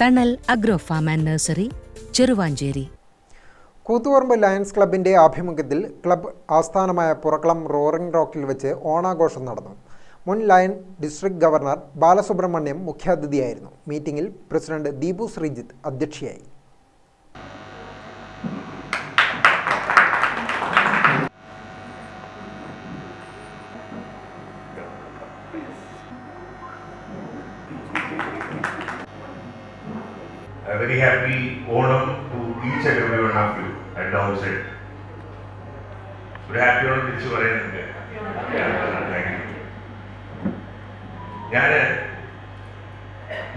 Thanal agro farm and nursery Cheruvancheri. Koothuparamba Lions ക്ലബിന്റെ ആഭിമുഖ്യത്തിൽ club ആസ്ഥാനമായ പുറക്കളം റോറിംഗ് റോക്കിൽ വെച്ച് ഓണാഘോഷം നടന്നു. മുൻ ലയൺ ഡിസ്ട്രിക്ട് ഗവർണർ ബാലസുബ്രഹ്മണ്യം മുഖ്യാതിഥിയായിരുന്നു. മീറ്റിംഗിൽ പ്രസിഡന്റ് ദീപു ശ്രീജിത്ത് അധ്യക്ഷയായി. A very happy Onam to each and every one of you at the outset. ഒരു ഹാപ്പി ഓണം തിരിച്ചു പറയുന്നുണ്ട് ഞാൻ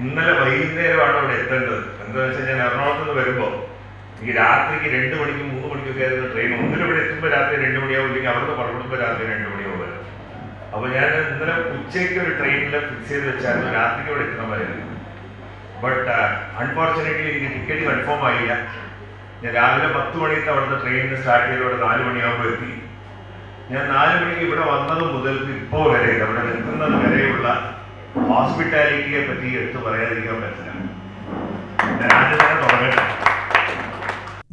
ഇന്നലെ വൈകുന്നേരമാണ് അവിടെ എത്തേണ്ടത്. എന്താണെന്ന് വെച്ചാൽ ഞാൻ എറണാകുളത്ത് നിന്ന് വരുമ്പോൾ ഈ രാത്രിക്ക് രണ്ട് മണിക്കും മൂന്ന് മണിക്കൊക്കെ ആയിരുന്നു ട്രെയിൻ ഒന്നിനും ഇവിടെ എത്തുമ്പോൾ രാത്രി രണ്ട് മണിയാവും ഇല്ലെങ്കിൽ അവിടുന്ന് പുറപ്പെടുമ്പോൾ രാത്രി രണ്ട് മണിയാവും വരും അപ്പോൾ ഞാൻ ഇന്നലെ ഉച്ചയ്ക്ക് ഒരു ട്രെയിനിൽ ഫിക്സ് ചെയ്ത് വെച്ചായിരുന്നു. രാത്രിക്ക് ഇവിടെ എത്തണമായിരുന്നു ബട്ട് അൺഫോർച്ചുനേറ്റ്ലി എനിക്ക് ടിക്കറ്റ് കൺഫേം ആയില്ല. ഞാൻ രാവിലെ പത്ത് മണിക്ക് അവിടുന്ന് ട്രെയിനിന് സ്റ്റാർട്ട് ചെയ്ത് ഇവിടെ നാല് മണിയാകുമ്പോൾ എത്തി. ഞാൻ നാല് മണിക്ക് ഇവിടെ വന്നത് മുതൽ ഇപ്പോൾ വരെ അവിടെ നിൽക്കുന്നത് വരെയുള്ള ഹോസ്പിറ്റാലിറ്റിയെ പറ്റി എടുത്തു പറയാതിരിക്കാൻ പറ്റില്ല. ഞാൻ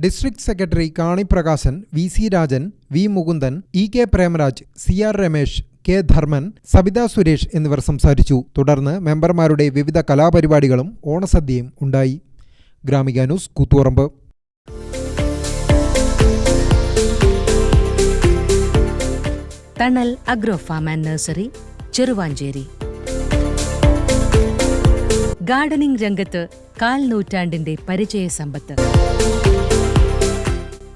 district secretary Kaniprakashan V C Rajan V Mukundan E K Premaraj C R Ramesh K Dharman Sabitha Suresh എന്നിവർ സംസാരിച്ചു. തുടർന്ന് മെമ്പർമാരുടെ വിവിധ കലാപരിപാടികളും ഓണസദ്യയും ഉണ്ടായി. Gramika news Koothuparamba. Thanal agro farm and nursery Cheruvancheri. Gardening രംഗത്ത് കാൽ നൂറ്റാണ്ടിന്റെ പരിചയ സമ്പത്ത്.